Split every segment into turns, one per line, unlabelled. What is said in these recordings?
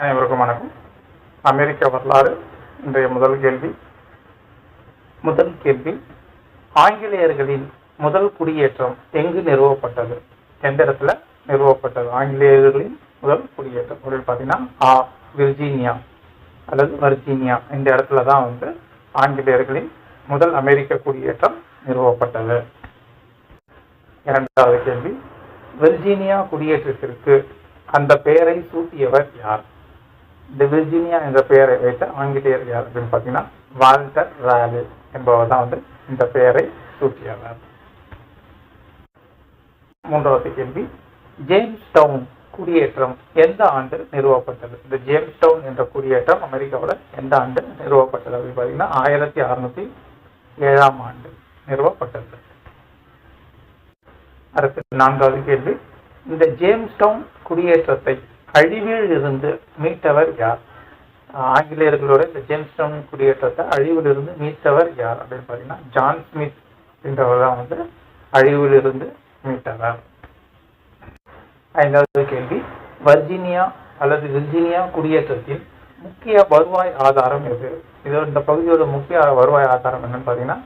அனைவருக்கும் வணக்கம். அமெரிக்க வரலாறு இன்றைய முதல் கேள்வி. முதல் கேள்வி ஆங்கிலேயர்களின் முதல் குடியேற்றம் எங்கு நிறுவப்பட்டது? எந்த இடத்துல நிறுவப்பட்டது? ஆங்கிலேயர்களின் முதல் குடியேற்றம் அப்படின்னு பார்த்தீங்கன்னா ஆ விர்ஜீனியா அல்லது வர்ஜீனியா இந்த இடத்துல தான் வந்து ஆங்கிலேயர்களின் முதல் அமெரிக்க குடியேற்றம் நிறுவப்பட்டது. இரண்டாவது கேள்வி விர்ஜீனியா குடியேற்றத்திற்கு அந்த பெயரை சூட்டியவர் யார்? டிவிஜினியா என்ற பெயரை வைத்து ஆங்கிலேயர் யார் அப்படின்னு பார்த்தீங்கன்னா வால்டர் ராலே என்பவர் தான் வந்து இந்த பெயரை சூட்டியவர். மூன்றாவது கேள்வி. ஜேம்ஸ் டவுன் குடியேற்றம் எந்த ஆண்டு நிறுவப்பட்டது? இந்த ஜேம்ஸ் டவுன் என்ற குடியேற்றம் அமெரிக்காவோட எந்த ஆண்டு நிறுவப்பட்டது அப்படின்னு பார்த்தீங்கன்னா ஆயிரத்தி அறுநூத்தி ஏழாம் ஆண்டு நிறுவப்பட்டது. அடுத்து நான்காவது கேள்வி. இந்த ஜேம்ஸ் டவுன் குடியேற்றத்தை அழிவில் இருந்து மீட்டவர் யார்? ஆங்கிலேயர்களோட இந்த ஜேம்ஸ் குடியேற்றத்தை அழிவில் இருந்து மீட்டவர் யார் அப்படின்னு பார்த்தீங்கன்னா ஜான் ஸ்மித் என்றவர் தான் வந்து அழிவில் இருந்து மீட்டவர். ஐந்தாவது கேள்வி வர்ஜீனியா அல்லது விர்ஜீனியா குடியேற்றத்தின் முக்கிய வருவாய் ஆதாரம் எது? இது இந்த பகுதியோட முக்கிய வருவாய் ஆதாரம் என்னன்னு பார்த்தீங்கன்னா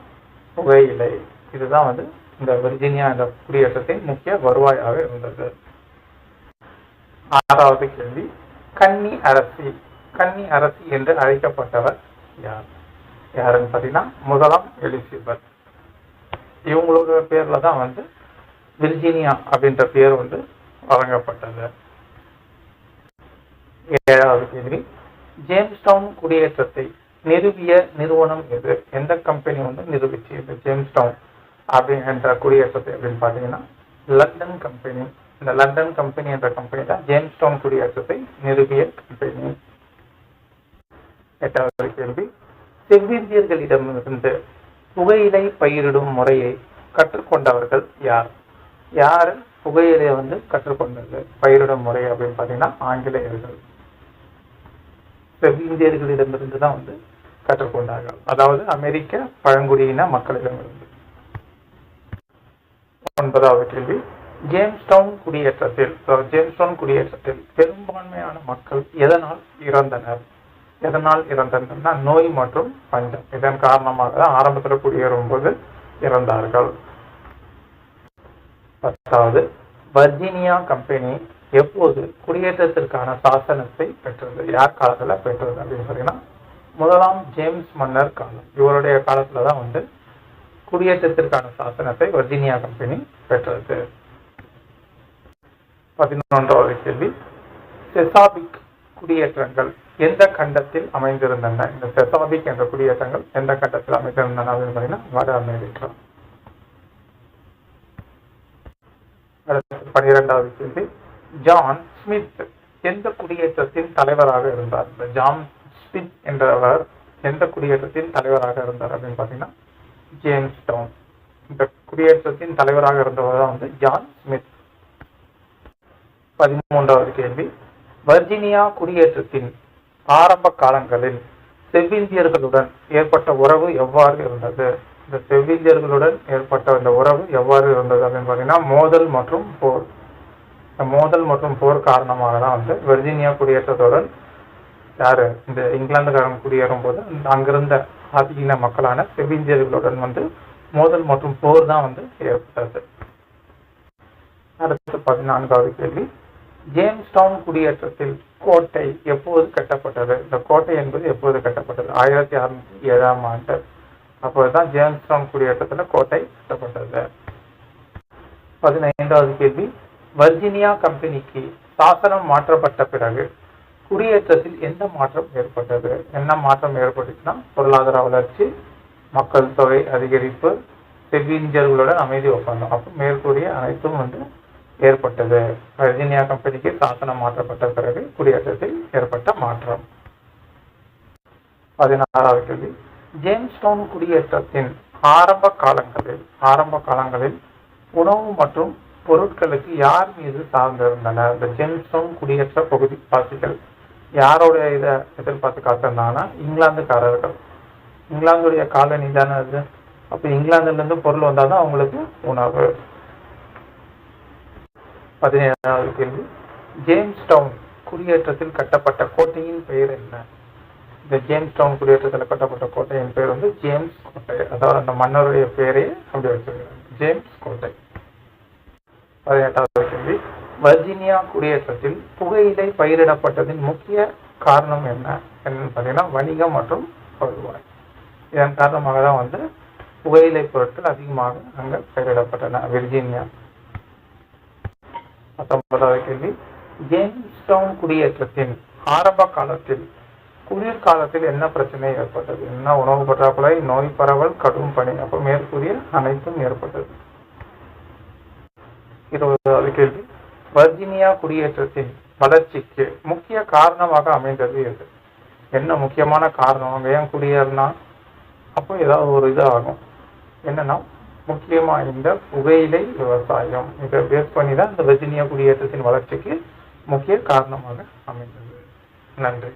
புகையிலை. இதுதான் வந்து இந்த விர்ஜீனியா என்ற குடியேற்றத்தின் முக்கிய வருவாயாக இருந்தது. ஆறாவது கேள்வி கன்னி அரசி கன்னி அரசி என்று அழைக்கப்பட்டவர் யார்? யாருன்னு பார்த்தீங்கன்னா முதலாம் எலிசபெத். இவங்களோட பேர்ல தான் வந்து விர்ஜீனியா அப்படின்ற பேர் வந்து வழங்கப்பட்டது. ஏழாவது கேள்வி ஜேம்ஸ் டவுன் குடியேற்றத்தை நிறுவிய நிறுவனம் எது? எந்த கம்பெனி வந்து நிரூபிச்சு இந்த ஜேம்ஸ் டவுன் அப்படின்ற குடியேற்றத்தை அப்படின்னு பார்த்தீங்கன்னா லண்டன் கம்பெனி. இந்த லண்டன் கம்பெனி என்ற கம்பெனி தான். ஜேம்ஸ்டோன் குடியரசத்தை குடியேற்றத்தை நிறுவிய கம்பெனி எட்டாவது கேள்வி. செவ்விந்தியர்களிடமிருந்து புகையிலை பயிரிடும் முறையை கற்றுக்கொண்டவர்கள் யார்? யார் புகையிலையை வந்து கற்றுக்கொண்டது? பயிரிடும் முறை அப்படின்னு பார்த்தீங்கன்னா ஆங்கிலேயர்கள். செவ்விந்தியர்களிடமிருந்து தான் வந்து கற்றுக்கொண்டார்கள். அதாவது அமெரிக்க பழங்குடியின மக்களிடமிருந்து. ஒன்பதாவது கேள்வி. ஜேம்ஸ் டவுன் குடியேற்றத்தில் ஜேம்ஸ் டவுன் குடியேற்றத்தில் பெரும்பான்மையான மக்கள் எதனால் இறந்தனர்? எதனால் இறந்தனர்னா நோய் மற்றும் பஞ்சம். இதன் காரணமாக தான் ஆரம்பத்தில் குடியேறும் போது இறந்தார்கள். பத்தாவது வர்ஜீனியா கம்பெனி எப்போது குடியேற்றத்திற்கான சாசனத்தை பெற்றது? யார் காலத்துல பெற்றது அப்படின்னு சொன்னீங்கன்னா முதலாம் ஜேம்ஸ் மன்னர் காலம். இவருடைய காலத்தில் தான் வந்து குடியேற்றத்திற்கான சாசனத்தை வர்ஜீனியா கம்பெனி பெற்றது. பதினொன்றாவது கேள்வி செசாபிக் குடியேற்றங்கள் எந்த கண்டத்தில் அமைந்திருந்தன? இந்த செசாபிக் என்ற குடியேற்றங்கள் எந்த கண்டத்தில் அமைந்திருந்தன அப்படின்னு பார்த்தீங்கன்னா வட அமெரிக்கா. பனிரெண்டாவது கேள்வி. ஜான் ஸ்மித் எந்த குடியேற்றத்தின் தலைவராக இருந்தார்? இந்த ஜான் ஸ்மித் என்றவர் எந்த குடியேற்றத்தின் தலைவராக இருந்தார் அப்படின்னு பார்த்தீங்கன்னா ஜேம்ஸ் டவுன். இந்த குடியேற்றத்தின் தலைவராக இருந்தவர் தான் வந்து ஜான் ஸ்மித். பதிமூன்றாவது கேள்வி. வர்ஜீனியா குடியேற்றத்தின் ஆரம்ப காலங்களில் செவ்விந்தியர்களுடன் ஏற்பட்ட உறவு எவ்வாறு இருந்தது? இந்த செவ்விந்தியர்களுடன் ஏற்பட்ட இந்த உறவு எவ்வாறு இருந்தது அப்படின்னு பார்த்தீங்கன்னா மோதல் மற்றும் போர். இந்த மோதல் மற்றும் போர் காரணமாக தான் வந்து வெர்ஜீனியா குடியேற்றத்துடன் யாரு? இந்த இங்கிலாந்துக்காரன் குடியேறும் போது அங்கிருந்த ஆதியின மக்களான செவ்விந்தியர்களுடன் வந்து மோதல் மற்றும் போர் தான் வந்து ஏற்பட்டது. அடுத்து பதினான்காவது கேள்வி. ஜேம்ஸ் டவுன் குடியேற்றத்தில் கோட்டை எப்போது கட்டப்பட்டது? இந்த கோட்டை என்பது எப்போது கட்டப்பட்டது? ஆயிரத்தி அறுநூத்தி ஏழாம் ஆண்டு. அப்போதுதான் ஜேம்ஸ் டவுன் குடியேற்றத்தில் கோட்டை கட்டப்பட்டது. பதினைந்தாவது கேள்வி. வர்ஜீனியா கம்பெனிக்கு சாசனம் மாற்றப்பட்ட பிறகு குடியேற்றத்தில் எந்த மாற்றம் ஏற்பட்டது? என்ன மாற்றம் ஏற்பட்டுச்சுன்னா பொருளாதார வளர்ச்சி மக்கள் தொகை அதிகரிப்பு செவ்விந்தியர்களுடன் அமைதி ஒப்பந்தம். அப்போ மேற்கூறிய அனைத்தும் வந்து ஏற்பட்டது. வர்ஜீனியா கம்பெனிக்கு சாசனம் மாற்றப்பட்ட பிறகு குடியேற்றத்தில் ஏற்பட்ட மாற்றம். பதினாறாவது கேள்வி. ஜேம்ஸ்டவுன் குடியேற்றத்தின் ஆரம்ப காலங்களில் ஆரம்ப காலங்களில் உணவு மற்றும் பொருட்களுக்கு யார் மீது சார்ந்திருந்தனர்? இந்த ஜேம்ஸ்டவுன் குடியேற்ற பகுதி வாசிகள் யாரோடைய இதை எதிர்பார்த்து காத்திருந்தாங்கன்னா இங்கிலாந்துக்காரர்கள். இங்கிலாந்துடைய காலனி தானே அது? அப்போ இங்கிலாந்துல இருந்து பொருள் வந்தாதான் அவங்களுக்கு உணவு. பதினேழாவது கேள்வி. ஜேம்ஸ் டவுன் குடியேற்றத்தில் கட்டப்பட்ட கோட்டையின் பெயர் என்ன? இந்த ஜேம்ஸ் டவுன் குடியேற்றத்தில் கட்டப்பட்ட கோட்டையின் பெயர் வந்து ஜேம்ஸ் கோட்டை. அதாவது அந்த மன்னருடைய பெயரே அப்படி வச்சிருக்காங்க. ஜேம்ஸ் கோட்டை. பதினெட்டாவது கேள்வி. வர்ஜீனியா குடியேற்றத்தில் புகையிலை பயிரிடப்பட்டதின் முக்கிய காரணம் என்ன? என்னன்னு பார்த்தீங்கன்னா வணிகம் மற்றும் வருவாய் இதன் காரணமாக தான் வந்து புகையிலை பொருட்கள் அதிகமாக அங்க பயிரிடப்பட்டன. விர்ஜீனியா. பத்தொன்பதாவது கேள்வி ஜேம்ஸ் டவுன் குடியேற்றத்தின் ஆரம்ப காலத்தில் குளிர்காலத்தில் என்ன பிரச்சனை ஏற்பட்டது? என்ன உணவு பற்றாக்குறை நோய் பரவல் கடும் பணி அப்போ மேற்கூறிய அனைத்தும் ஏற்பட்டது. இருபதாவது கேள்வி. வர்ஜீனியா குடியேற்றத்தின் வளர்ச்சிக்கு முக்கிய காரணமாக அமைந்தது எது? என்ன முக்கியமான காரணம்? அங்க ஏன் குடியேறினா அப்போ ஏதாவது ஒரு இது ஆகும் என்னன்னா முக்கியமா இந்த புகையிலை விவசாயம். இதை பேஸ் பண்ணி தான் இந்த வர்ஜீனியா குடியேற்றத்தின் வளர்ச்சிக்கு முக்கிய காரணமாக அமைந்தது. நன்றி.